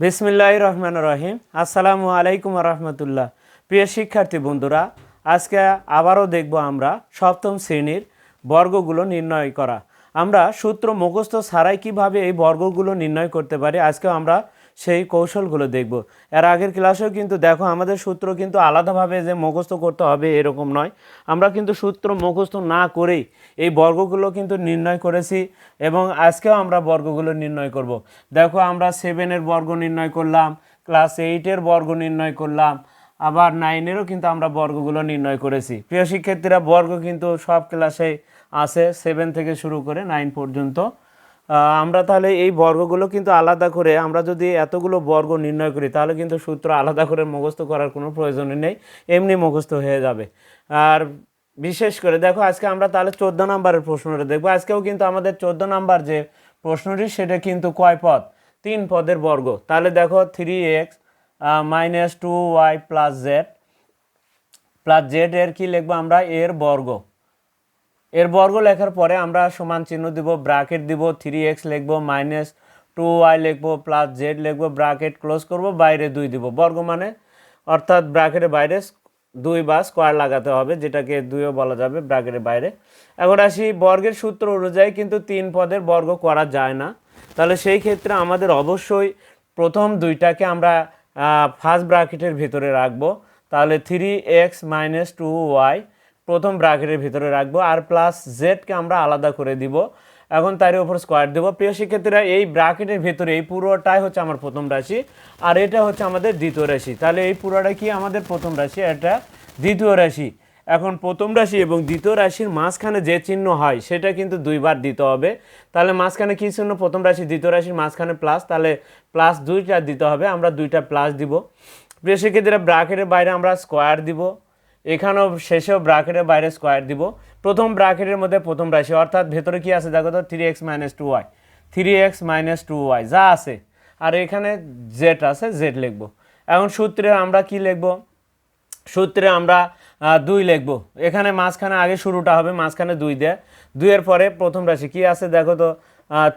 বিসমিল্লাহ রহমান রহিম। আসসালামু আলাইকুম রহমতুল্লাহ। প্রিয় শিক্ষার্থী বন্ধুরা, আজকে আবারও দেখব আমরা সপ্তম শ্রেণির বর্গগুলো নির্ণয় করা। আমরা সূত্র মুখস্থ ছাড়াই কীভাবে এই বর্গগুলো নির্ণয় করতে পারি আজকে আমরা সেই কৌশলগুলো দেখব। এর আগের ক্লাসেও কিন্তু দেখো আমাদের সূত্র কিন্তু আলাদাভাবে যে মুখস্থ করতে হবে এরকম নয়। আমরা কিন্তু সূত্র মুখস্থ না করেই এই বর্গগুলো কিন্তু নির্ণয় করেছি এবং আজকেও আমরা বর্গগুলো নির্ণয় করব। দেখো আমরা সেভেনের বর্গ নির্ণয় করলাম ক্লাস এইটের বর্গ নির্ণয় করলাম, আবার নাইনেরও কিন্তু আমরা বর্গগুলো নির্ণয় করেছি। প্রিয় শিক্ষার্থীরা, বর্গ কিন্তু সব ক্লাসে আছে সেভেন থেকে শুরু করে নাইন পর্যন্ত। আমরা তাহলে এই বর্গগুলো কিন্তু আলাদা করে, আমরা যদি এতগুলো বর্গ নির্ণয় করি, তাহলে কিন্তু সূত্র আলাদা করে মুখস্থ করার কোনো প্রয়োজনই নেই, এমনি মুখস্থ হয়ে যাবে। আর বিশেষ করে দেখো, আজকে আমরা তাহলে চোদ্দ নাম্বারের প্রশ্নটা দেখব। আজকেও কিন্তু আমাদের চোদ্দ নাম্বার যে প্রশ্নটি, সেটা কিন্তু কয় পদ? তিন পদের বর্গ। তাহলে দেখো three X minus two Y plus Z plus Z এর কি লিখব আমরা? এর বর্গ। এর বর্গ লেখার পরে আমরা সমান চিহ্ন দিব ব্রাকেট দিব থ্রি এক্স লিখব মাইনাস টু ওয়াই লিখব প্লাস জেড লিখব ব্রাকেট ক্লোজ করব, বাইরে দুই দিব। বর্গ মানে অর্থাৎ ব্রাকেটের বাইরে দুই বা স্কোয়ার লাগাতে হবে, যেটাকে দুইও বলা যাবে ব্রাকেটের বাইরে। এখন আসি বর্গের সূত্র অনুযায়ী কিন্তু তিন পদের বর্গ করা যায় না। তাহলে সেই ক্ষেত্রে আমাদের অবশ্যই প্রথম দুইটাকে আমরা ফার্স্ট ব্রাকেটের ভিতরে রাখব। তাহলে three X minus two Y প্রথম ব্রাকেটের ভিতরে রাখব। আর প্লাস জেডকে আমরা আলাদা করে দিব। এখন তার উপর স্কোয়ার দেবো। প্রিয় শিক্ষার্থীরা, এই ব্রাকেটের ভিতরে এই পুরোটাই হচ্ছে আমার প্রথম রাশি। আর এটা হচ্ছে আমাদের দ্বিতীয় রাশি। তাহলে এই পুরোটা কি আমাদের প্রথম রাশি? এটা দ্বিতীয় রাশি। এখন প্রথম রাশি এবং দ্বিতীয় রাশির মাঝখানে যে চিহ্ন হয়, সেটা কিন্তু দুইবার দিতে হবে। তাহলে মাঝখানে কী চিহ্ন? প্রথম রাশি, দ্বিতীয় রাশির মাঝখানে প্লাস তাহলে প্লাস দুইটা দিতে হবে। আমরা দুইটা প্লাস দিব। প্রিয় শিক্ষার্থীরা ব্রাকেটের বাইরে আমরা স্কোয়ার দিব। এখানেও শেষেও ব্রাকেটের বাইরে স্কোয়ার দিব। প্রথম ব্রাকেটের মধ্যে প্রথম রাশি, অর্থাৎ ভেতরে কি আছে দেখো তো? Three x minus two y three x minus two y যা আছে। আর এখানে জেড আছে জেড লিখব। এখন সূত্রে আমরা কি লিখব? সূত্রে আমরা দুই লিখব। এখানে মাঝখানে আগে শুরুটা হবে, মাঝখানে দুই দেয়। দুইয়ের পরে প্রথম রাশি কি আছে দেখো তো?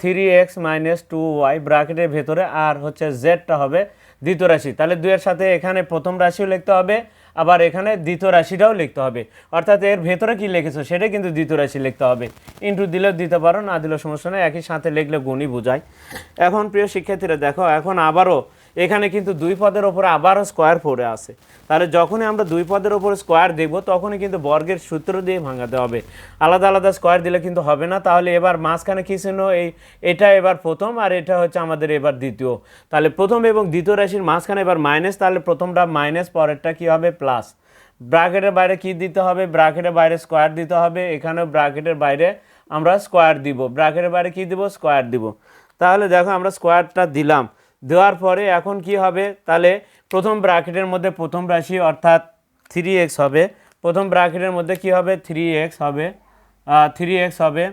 Three x minus two y ব্রাকেটের ভেতরে, আর হচ্ছে জেডটা হবে দ্বিতীয় রাশি। তাহলে দুইয়ের সাথে এখানে প্রথম রাশিও লিখতে হবে আবার এখানে দ্বিতীয় রাশিটাও লিখতে হবে। অর্থাৎ এর ভেতরে কি লিখেছো সেটা কিন্তু দ্বিতীয় রাশি লিখতে হবে। ইন্টু দিলেও দিতে পারো, না দিলেও সমস্যা নেই। একই সাথে লিখলে গুণই বোঝায়। এখন প্রিয় শিক্ষার্থীরা, দেখো, এখন আবারও এখানে কিন্তু দুই পদের ওপরে আবারও স্কোয়ার পড়ে আছে। তাহলে যখনই আমরা দুই পদের ওপরে স্কোয়ার দেখব তখনই কিন্তু বর্গের সূত্র দিয়ে ভাঙাতে হবে। আলাদা আলাদা স্কোয়ার দিলে কিন্তু হবে না। তাহলে এবার মাঝখানে কী চিহ্ন? এই, এটা এবার প্রথম আর এটা হচ্ছে আমাদের এবার দ্বিতীয়। তাহলে প্রথম এবং দ্বিতীয় রাশির মাঝখানে এবার মাইনাস তাহলে প্রথমটা মাইনাস পরেরটা কী হবে? প্লাস ব্রাকেটের বাইরে কি দিতে হবে? ব্রাকেটের বাইরে স্কোয়ার দিতে হবে। এখানেও ব্রাকেটের বাইরে আমরা স্কোয়ার দিব। ব্রাকেটের বাইরে কি দিব? স্কোয়ার দিব। তাহলে দেখো আমরা স্কোয়ারটা দিলাম। দেওয়ার পরে এখন কি হবে? তাহলে প্রথম ব্রাকেটের মধ্যে প্রথম রাশি অর্থাৎ থ্রি এক্স হবে। প্রথম ব্রাকেটের মধ্যে কি হবে? থ্রি এক্স হবে। থ্রি এক্স হবে।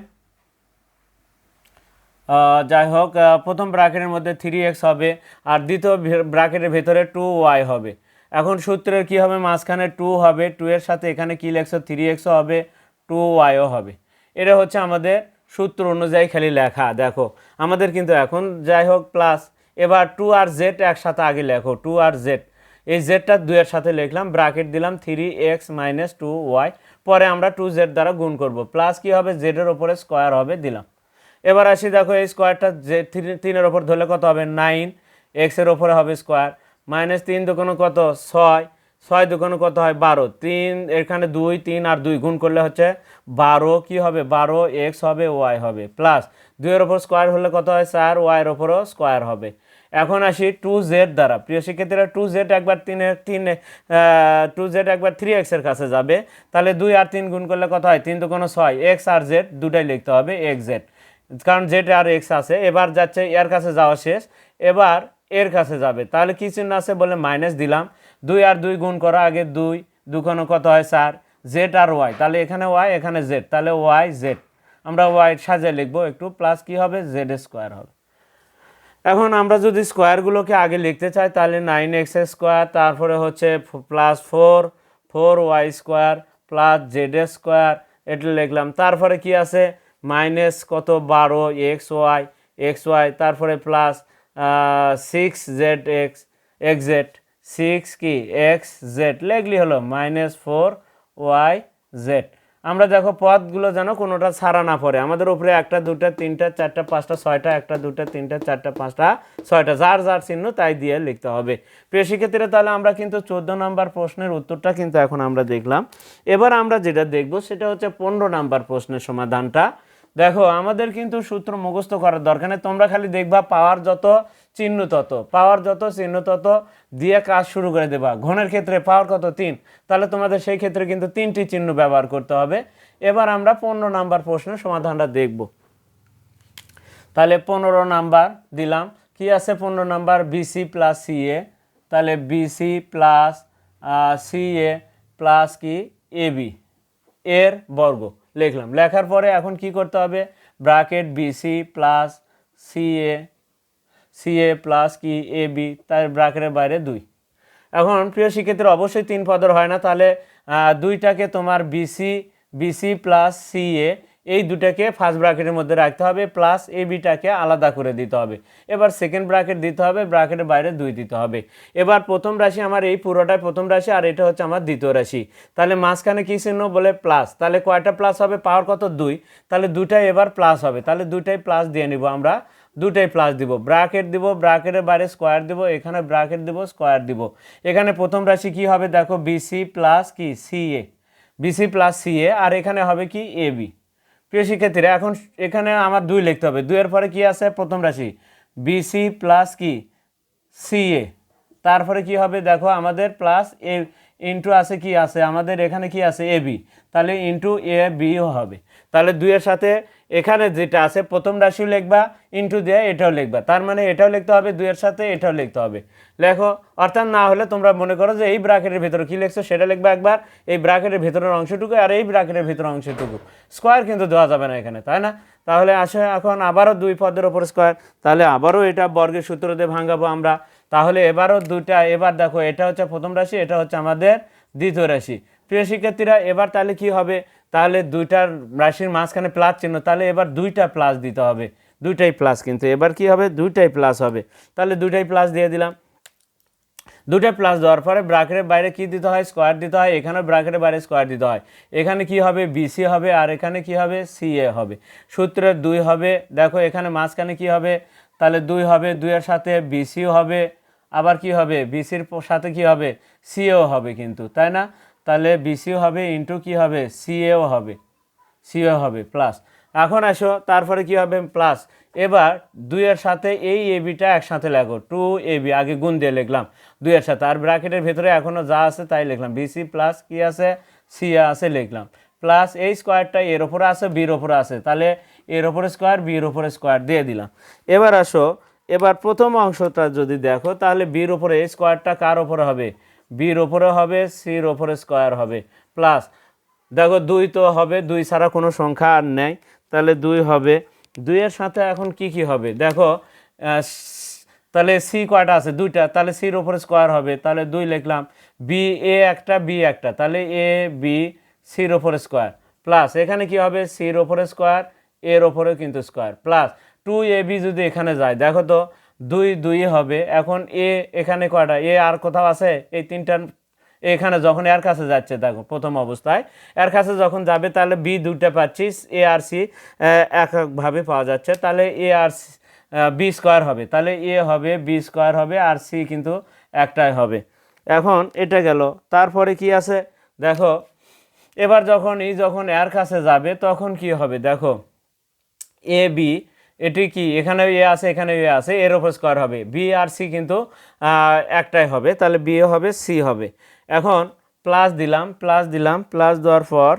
যাই হোক প্রথম ব্রাকেটের মধ্যে থ্রি এক্স হবে। আর দ্বিতীয় ব্রাকেটের ভেতরে টু ওয়াই হবে। এখন সূত্রের কি হবে? মাঝখানে টু হবে। টু এর সাথে এখানে কি লেখছো? থ্রি এক্সও হবে। টু ওয়াইও হবে। এটা হচ্ছে আমাদের সূত্র অনুযায়ী খালি লেখা। দেখো, আমাদের কিন্তু এখন যাই হোক প্লাস এবার টু আর জেড একসাথে আগে লেখো টু আর জেড এই জেডটা দুইয়ের সাথে লিখলাম ব্রাকেট দিলাম three x minus two y পরে আমরা টু জেড দ্বারা গুণ করব। প্লাস কি হবে? জেডের ওপরে স্কোয়ার হবে, দিলাম। এবার আসি দেখো, এই স্কোয়ারটা যে তিন- তিনের ওপর ধরলে কত হবে? নাইন এক্সের ওপরে হবে স্কোয়ার মাইনাস তিন দোকানো কত? ছয়। ছয় দোকানো কত হয়? বারো। তিন, এখানে দুই, তিন আর দুই গুণ করলে হচ্ছে বারো। কি হবে? বারো এক্স হবে, ওয়াই হবে। প্লাস দুইয়ের ওপর স্কোয়ার হলে কত হয়? চার, ওয়াইয়ের ওপরও স্কোয়ার হবে। এখন আসি টু জেড দ্বারা। প্রিয় শিক্ষার্থীরা, টু জেড একবার তিনের তিন টু জেড একবার থ্রি এক্সের কাছে যাবে। তাহলে দুই আর তিন গুণ করলে কত হয়? তিন তো কোনো ছয়। এক্স আর জেড দুটাই লিখতে হবে এক্স জেড। কারণ জেড আর এক্স আছে। এবার যাচ্ছে, এর কাছে যাওয়া শেষ। এবার এর কাছে যাবে। তাহলে কি চিহ্ন আছে বলে মাইনাস দিলাম। দুই আর দুই গুণ করা আগে দুই দুখানো কত হয় চার? জেড আর ওয়াই। তাহলে এখানে ওয়াই, এখানে জেড। তাহলে ওয়াই, জেড। আমরা ওয়াই সাজে লিখব, একটু প্লাস কি হবে? জেড স্কোয়ার হবে। এখন আমরা যদি স্কোয়ারগুলোকে আগে লিখতে চাই, তাহলে নাইন এক্স স্কোয়ার, তারপরে হচ্ছে plus four four y square, plus z square, এটা লিখলাম। তারপরে কি আছে? মাইনাস কত? বারো এক্স ওয়াই এক্স ওয়াই, তারপরে plus six z x x z. Six কি? X, z. লেখলি হলো মাইনাস ফোর ওয়াই জেড। আমরা দেখো পদগুলো যেন কোনোটা ছাড়া না পড়ে। আমাদের উপরে একটা, দুটা, তিনটা, চারটা, পাঁচটা, ছয়টা, একটা, দুটা, তিনটা, চারটা, পাঁচটা, ছয়টা। যার যার চিহ্ন তাই দিয়ে লিখতে হবে। প্রিয় তাহলে আমরা কিন্তু চোদ্দ নাম্বার প্রশ্নের উত্তরটা কিন্তু এখন আমরা দেখলাম। এবার আমরা যেটা দেখব সেটা হচ্ছে পনেরো নাম্বার প্রশ্নের সমাধানটা। দেখো, আমাদের কিন্তু সূত্র মুখস্থ করার দরকার নেই। তোমরা খালি দেখবা, পাওয়ার যত চিহ্ন তত, পাওয়ার যত চিহ্ন তত দিয়ে কাজ শুরু করে দেবা। ঘনের ক্ষেত্রে পাওয়ার কত? তিন। তাহলে তোমাদের সেই ক্ষেত্রে কিন্তু তিনটি চিহ্ন ব্যবহার করতে হবে। এবার আমরা পনেরো নাম্বার প্রশ্নের সমাধানটা দেখব। তাহলে পনেরো নাম্বার দিলাম। কি আছে পনেরো নাম্বার? বিসি প্লাস সিএ তাহলে বিসি প্লাস সিএ প্লাস কি? এবি এর বর্গ। লিখলাম। লেখার পরে এখন কি করতে হবে? Bracket bc plus ca ca plus কি? এ বি তার ব্রাকেটের বাইরে দুই। এখন প্রিয় শিক্ষার্থীর, অবশ্যই তিন পদর হয় না। তাহলে দুইটাকে তোমার বিসি বিসি প্লাস সিএ এই দুটাকে ফার্স্ট ব্র্যাকেটের মধ্যে রাখতে হবে প্লাস এ বিটাকে আলাদা করে দিতে হবে। এবার সেকেন্ড ব্র্যাকেট দিতে হবে ব্র্যাকেটের বাইরে দুই দিতে হবে। এবার প্রথম রাশি আমার এই পুরোটাই প্রথম রাশি, আর এটা হচ্ছে আমার দ্বিতীয় রাশি। তাহলে মাঝখানে কী চিহ্ন বলে প্লাস তাহলে কয়টা প্লাস হবে? পাওয়ার কত? দুই। তাহলে দুটাই এবার প্লাস হবে। তাহলে দুটাই প্লাস দিয়ে নিব আমরা। দুটাই প্লাস দিব। ব্র্যাকেট দিব ব্র্যাকেটের বাইরে স্কোয়ার দিব, এখানে ব্র্যাকেট দিব স্কোয়ার দিব। এখানে প্রথম রাশি কি হবে? দেখো বিসি প্লাস কি? সিএ বিসি প্লাস সিএ আর এখানে হবে কি? এ বি প্রিয় শিক্ষার্থীরা, এখন এখানে আমার দুই লিখতে হবে। দুইয়ের পরে কি আছে? প্রথম রাশি বিসি প্লাস কি? সিএ তারপরে কি হবে? দেখো আমাদের প্লাস এ ইন্টু আছে কি আছে? আমাদের এখানে কি আছে? এ বি তাহলে ইন্টু এ বিও হবে। তাহলে দুইয়ের সাথে এখানে যেটা আছে, প্রথম রাশিও লিখবা ইন্টু দিয়ে এটাও লিখবা। তার মানে এটাও লিখতে হবে, দুইয়ের সাথে এটাও লিখতে হবে। লেখো, অর্থাৎ না হলে তোমরা মনে করো যে এই ব্রাকেটের ভিতরে কি লিখছো, সেটা লিখবা একবার। এই ব্রাকেটের ভিতরের অংশটুকু আর এই ব্রাকেটের ভিতরের অংশটুকু। স্কোয়ার কিন্তু দেওয়া যাবে না এখানে, তাই না? তাহলে আসে এখন আবারও দুই পদের ওপর স্কোয়ার তাহলে আবারও এটা বর্গের সূত্র দিয়ে ভাঙাবো আমরা। তাহলে এবারও দুইটা, এবার দেখো, এটা হচ্ছে প্রথম রাশি, এটা হচ্ছে আমাদের দ্বিতীয় রাশি। প্রিয় শিক্ষার্থীরা, এবার তাহলে কি হবে? তাহলে দুইটার রাশির মাঝখানে প্লাস চিহ্ন, তাহলে এবার দুইটা প্লাস দিতে হবে। দুইটাই প্লাস কিন্তু, এবার কি হবে? দুইটাই প্লাস হবে। তাহলে দুইটাই প্লাস দিয়ে দিলাম। দুটা প্লাস দেওয়ার পরে ব্রাকেটের বাইরে কি দিতে হয়? স্কোয়ার দিতে হয়। এখানে ব্রাকেটের বাইরে স্কোয়ার দিতে হয়। এখানে কি হবে? বিসি হবে। আর এখানে কি হবে? সিএ হবে। সূত্রের দুই হবে। দেখো, এখানে মাঝখানে কি হবে? তাহলে দুই হবে। দুইয়ের সাথে বিসিও হবে। আবার কি হবে? বিসির সাথে কি হবে? সিএও হবে কিন্তু, তাই না? তাহলে বিসিও হবে ইন্টু কি হবে? সিএও হবে। সিও হবে প্লাস এখন আসো, তারপরে কি হবে? প্লাস এবার দুইয়ের সাথে এই এবিটা একসাথে লেখো টু এবি আগে গুণ দিয়ে লিখলাম। দুইয়ের সাথে, আর ব্র্যাকেটের ভেতরে এখনও যা আছে তাই লিখলাম। বিসি প্লাস কি আছে? সি আছে লিখলাম। প্লাস এই স্কোয়ারটা এর ওপরে আছে বির ওপরে আছে। তাহলে এর ওপরে স্কোয়ার বির ওপরে স্কোয়ার দিয়ে দিলাম। এবার আসো এবার প্রথম অংশটা যদি দেখো, তাহলে বির ওপরে স্কোয়ারটা কার ওপরে হবে? বির ওপরে হবে সির ওপরে স্কোয়ার হবে। প্লাস দেখো দুই তো হবে, দুই ছাড়া কোনো সংখ্যা আর নেই। তাহলে দুই হবে। দুইয়ের সাথে এখন কি কি হবে? দেখো তাহলে সি কয়টা আছে? দুইটা। তাহলে সির ওপরে স্কোয়ার হবে। তাহলে দুই লিখলাম বি এ একটা বি একটা। তাহলে এ বি সির ওপরে স্কোয়ার প্লাস এখানে কি হবে? সির ওপরে স্কোয়ার এর ওপরেও কিন্তু square plus two a b যদি এখানে যায়, দেখো তো, দুই দুই হবে, এখন এ এখানে কয়টা? এ আর কোথাও আছে? এই তিনটা এখানে যখন এর কাছে যাচ্ছে, দেখো, প্রথম অবস্থায় এর কাছে যখন যাবে, তাহলে বি দুইটা পাচ্ছি এ আর সি এককভাবে পাওয়া যাচ্ছে, তাহলে এ আর সি বি স্কোয়ার হবে, তাহলে এ হবে বি স্কোয়ার হবে, আর সি কিন্তু একটাই হবে। এখন এটা গেল, তারপরে কি আছে? দেখো, এবার যখন এই যখন এর কাছে যাবে, তখন কি হবে? দেখো এ বি এটি কি? এখানে এ আছে এখানে এ আছে, এর ওপর স্কোয়ার হবে। বি আর সি কিন্তু একটাই হবে। তাহলে বি হবে সি হবে। এখন প্লাস দিলাম প্লাস দিলাম প্লাস দেওয়ার পর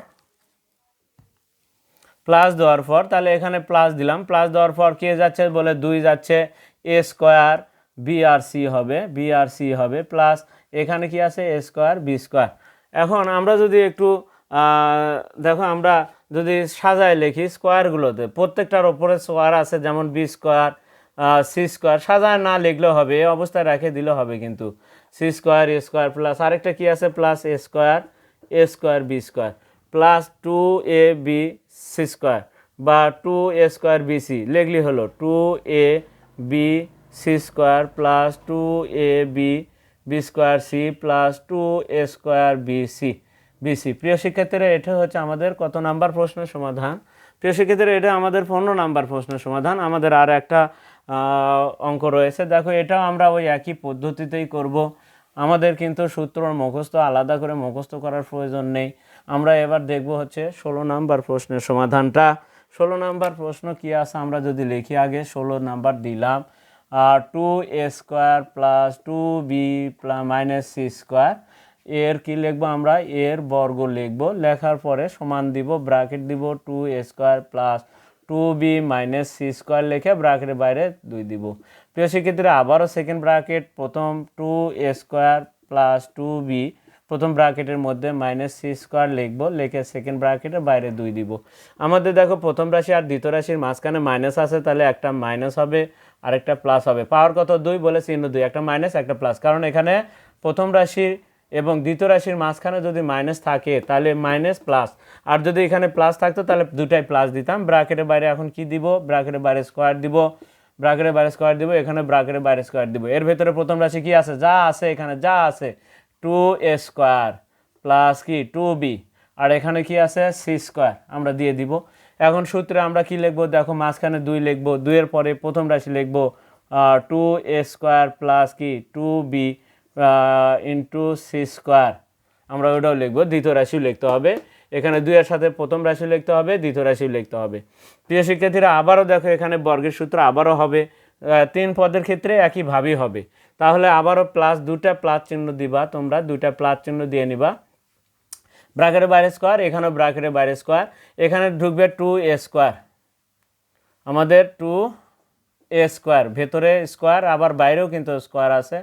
প্লাস দেওয়ার পর, তাহলে এখানে প্লাস দিলাম। প্লাস দেওয়ার পর কে যাচ্ছে বলে? দুই যাচ্ছে। এ স্কোয়ার বি আর সি হবে বি আর সি হবে প্লাস এখানে কি আছে? এ স্কোয়ার বি স্কোয়ার এখন আমরা যদি একটু দেখো আমরা যদি সাজায় লিখি স্কোয়ারগুলোতে প্রত্যেকটার ওপরে স্কোয়ার আছে, যেমন বি স্কোয়ার সি স্কোয়ার সাজায় না লিখলেও হবে, এই অবস্থায় রেখে দিলেও হবে কিন্তু। C square a square plus আরেকটা কী আছে? Plus a square a square b square plus two a b c square বা two a square b c লিখলি হলো two a b c square plus two a b b square c plus two a square b c bc. প্রিয় শিক্ষার্থীরা, এটা হচ্ছে আমাদের কত number প্রশ্নের সমাধান? প্রিয় শিক্ষার্থীরা, এটা আমাদের পনেরো নাম্বার প্রশ্নের সমাধান। আমাদের আর একটা অঙ্ক রয়েছে। দেখো, এটাও আমরা ওই একই পদ্ধতিতেই করব। আমাদের কিন্তু সূত্র মুখস্থ আলাদা করে মুখস্থ করার প্রয়োজন নেই। আমরা এবার দেখব হচ্ছে ষোলো নাম্বার প্রশ্নের সমাধানটা। ষোলো নাম্বার প্রশ্ন কি আছে? আমরা যদি লিখি আগে, ষোলো নাম্বার দিলাম। আর two a square plus two b plus minus c square এর কি লিখব আমরা? এর বর্গ লিখব। লেখার পরে সমান দিব, ব্র্যাকেট দিব two a square plus two b minus c square লিখে ব্র্যাকেটের বাইরে দুই দিব। প্রিয় শিক্ষার্থীরা, আবারও সেকেন্ড ব্র্যাকেট প্রথম two a square plus two b প্রথম ব্র্যাকেটের মধ্যে মাইনাস সি স্কোয়ার লিখব, লিখে সেকেন্ড ব্র্যাকেটের বাইরে দুই দিব। আমাদের দেখো প্রথম রাশি আর দ্বিতীয় রাশির মাঝখানে মাইনাস আছে, তাহলে একটা মাইনাস হবে, আরেকটা প্লাস হবে। পাওয়ার কত? দুই বলে চিহ্ন দুই, একটা মাইনাস একটা প্লাস কারণ এখানে প্রথম রাশি এবং দ্বিতীয় রাশির মাঝখানে যদি মাইনাস থাকে, তাহলে মাইনাস প্লাস আর যদি এখানে প্লাস থাকতো, তাহলে দুটাই প্লাস দিতাম। ব্র্যাকেটের বাইরে এখন কি দিব? ব্র্যাকেটের বাইরে স্কোয়ার দিব। ব্র্যাকেটের বাইরে স্কোয়ার দিব, এখানে ব্র্যাকেটের বাইরে স্কোয়ার দিব। এর ভেতরে প্রথম রাশি কি আছে? যা আছে এখানে, যা আছে। টু এ স্কোয়ার প্লাস কি? টু বি আর এখানে কি আছে? সি স্কোয়ার আমরা দিয়ে দিব। এখন সূত্রে আমরা কি লিখব? দেখো মাঝখানে দুই লিখব। দুইয়ের পরে প্রথম রাশি লিখব টু এ স্কোয়ার প্লাস কি? Two b into c square আমরা ওটাও লিখব, দ্বিতীয় রাশিও লিখতে হবে। এখানে দুইয়ের সাথে প্রথম রাশি লিখতে হবে, দ্বিতীয় রাশিও লিখতে হবে। প্রিয় শিক্ষার্থীরা, আবারও দেখো এখানে বর্গের সূত্র আবারও হবে। তিন পদের ক্ষেত্রে একইভাবেই হবে। তাহলে আবারও প্লাস দুটা প্লাস চিহ্ন দিবা তোমরা, দুইটা প্লাস চিহ্ন দিয়ে নিবা। ব্রাকেটের বাইরে স্কোয়ার এখানেও ব্রাকেটের বাইরে স্কোয়ার এখানে ঢুকবে টু এ স্কোয়ার আমাদের টু এ স্কোয়ার ভেতরে স্কোয়ার আবার বাইরেও কিন্তু স্কোয়ার আছে।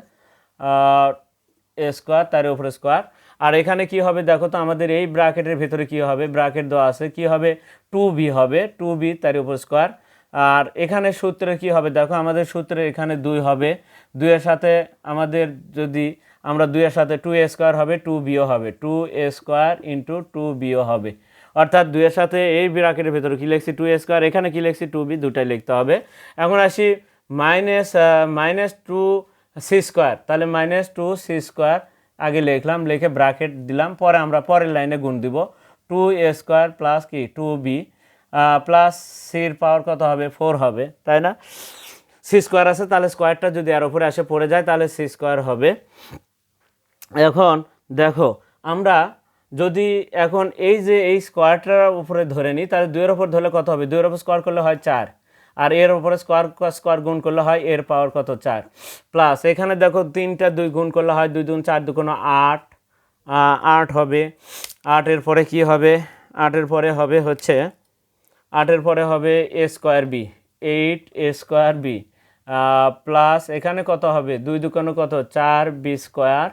স্কোয়ার তার উপরে স্কোয়ার আর এখানে কি হবে দেখো তো, আমাদের এই ব্রাকেটের ভেতরে কি হবে? ব্রাকেট দেওয়া আছে। কি হবে? টু বি হবে। টু বি তার উপর স্কোয়ার আর এখানে সূত্রে কি হবে? দেখো, আমাদের সূত্রে এখানে দুই হবে। দুইয়ের সাথে আমাদের যদি আমরা দুইয়ের সাথে টু এ স্কোয়ার হবে টু বিও হবে। Two a square into two bio হবে। অর্থাৎ দুইয়ের সাথে এই ব্রাকেটের ভেতরে কি লিখছি? টু এ স্কোয়ার এখানে কি লিখছি? টু বি দুটাই লিখতে হবে। এখন আসি minus minus two c square তাহলে মাইনাস টু সি স্কোয়ার আগে লিখলাম, লিখে ব্রাকেট দিলাম, পরে আমরা পরের লাইনে গুণ দিব। টু এ স্কোয়ার প্লাস কি? টু বি প্লাস সির পাওয়ার কত হবে? ফোর হবে, তাই না? সি স্কোয়ার আছে, তাহলে স্কোয়ারটা যদি আর ওপরে আসে, পড়ে যায়, তাহলে সি স্কোয়ার হবে। এখন দেখো, আমরা যদি এখন এই যে এই স্কোয়ারটার উপরে ধরে নিই, তাহলে দুইয়ের ওপর ধরলে কত হবে? দুইয়ের ওপর স্কোয়ার করলে হয় চার। আর এর উপরে স্কোয়ার স্কোয়ার গুণ করলে হয় এর পাওয়ার কত? চার। প্লাস এখানে দেখো তিনটা দুই গুণ করলে হয় দুই দুন চার দুগুণ আট। আট হবে। আটের পরে কি হবে? আটের পরে হবে হচ্ছে, আটের পরে হবে a square b eight a square b plus এখানে কত হবে? দুই দুকানো কত? চার বি স্কোয়ার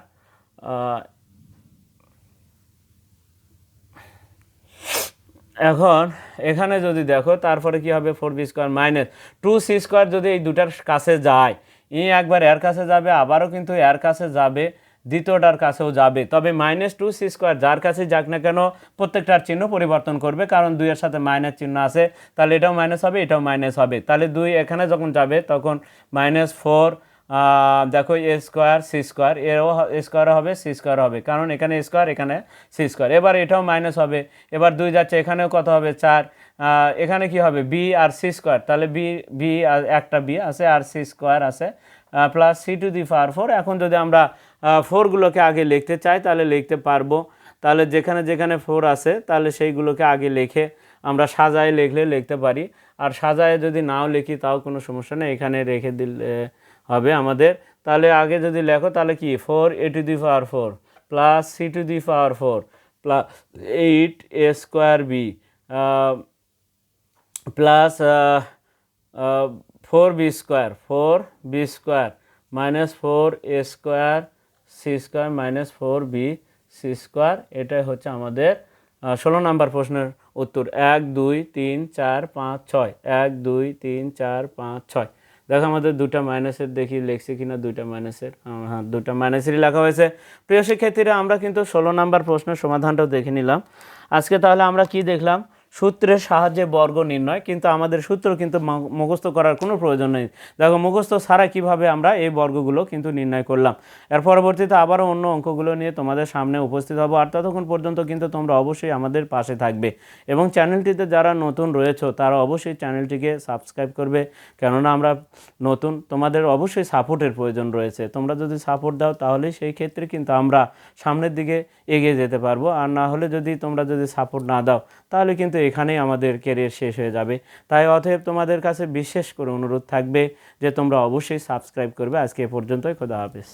এখন এখানে যদি দেখো, তারপরে কি হবে? Four b square minus two c square যদি এই দুটার কাছে যায়, ই একবার এর কাছে যাবে, আবারও কিন্তু এর কাছে যাবে, দ্বিতীয়টার কাছেও যাবে। তবে মাইনাস টু সি স্কোয়ার যার কাছে যাক না কেন, প্রত্যেকটার চিহ্ন পরিবর্তন করবে, কারণ দুইয়ের সাথে মাইনাস চিহ্ন আছে, তাহলে এটাও মাইনাস হবে, এটাও মাইনাস হবে। তাহলে দুই এখানে যখন যাবে, তখন মাইনাস ফোর দেখো এ স্কোয়ার, সি স্কোয়ার, এরও স্কোয়ার হবে, সি স্কোয়ার হবে। কারণ এখানে স্কোয়ার, এখানে সি স্কোয়ার। এবার এটাও মাইনাস হবে। এবার দুই যাচ্ছে, এখানেও কত হবে? চার। এখানে কি হবে? বি আর সি স্কোয়ার। তাহলে বি বি একটা বি আছে, আর সি স্কোয়ার আছে। Plus c to the power four. এখন যদি আমরা ফোরগুলোকে আগে লিখতে চাই, তাহলে লিখতে পারব। তাহলে যেখানে যেখানে ফোর আছে, তাহলে সেইগুলোকে আগে লিখে আমরা সাজায় লিখলে লিখতে পারি। আর সাজায় যদি নাও লিখি, তাও কোনো সমস্যা নেই। এখানে রেখে দিলে হবে আমাদের। তাহলে আগে যদি লেখো, তাহলে কি? Four a to the power four plus c to the power four plus eight a square b plus four b square four b square minus four a square c square minus four b c square এটাই হচ্ছে আমাদের ষোলো number প্রশ্নের উত্তর। এক, দুই, তিন, চার, পাঁচ, ছয়। এক, দুই, তিন, চার, পাঁচ, ছয়। দেখো আমাদের দুটা মাইনাসের দেখি লিখছি কিনা দুইটা মাইনাসের হ্যাঁ দুটা মাইনাসেরই লেখা হয়েছে। প্রিয় শিক্ষার্থীরা, আমরা কিন্তু ষোলো নাম্বার প্রশ্নের সমাধানটাও দেখে নিলাম। আজকে তাহলে আমরা কি দেখলাম? সূত্রের সাহায্যে বর্গ নির্ণয়, কিন্তু আমাদের সূত্র কিন্তু মুখস্থ করার কোনো প্রয়োজন নেই। দেখো, মুখস্থ ছাড়া কীভাবে আমরা এই বর্গগুলো কিন্তু নির্ণয় করলাম? এর পরবর্তীতে আবারও অন্য অঙ্কগুলো নিয়ে তোমাদের সামনে উপস্থিত হব। আর ততক্ষণ পর্যন্ত কিন্তু তোমরা অবশ্যই আমাদের পাশে থাকবে। এবং চ্যানেলটিতে যারা নতুন রয়েছে, তারা অবশ্যই চ্যানেলটিকে সাবস্ক্রাইব করবে। কেননা আমরা নতুন, তোমাদের অবশ্যই সাপোর্টের প্রয়োজন রয়েছে। তোমরা যদি সাপোর্ট দাও, তাহলে সেই ক্ষেত্রে কিন্তু আমরা সামনের দিকে এগিয়ে যেতে পারব। আর না হলে যদি তোমরা যদি সাপোর্ট না দাও, তাহলে কিন্তু এখানেই আমাদের কেরিয়ার শেষ হয়ে যাবে। তাই অতএব তোমাদের কাছে বিশেষ করে অনুরোধ থাকবে যে তোমরা অবশ্যই সাবস্ক্রাইব করবে। আজকে এ পর্যন্তই, খোদা হাফেজ।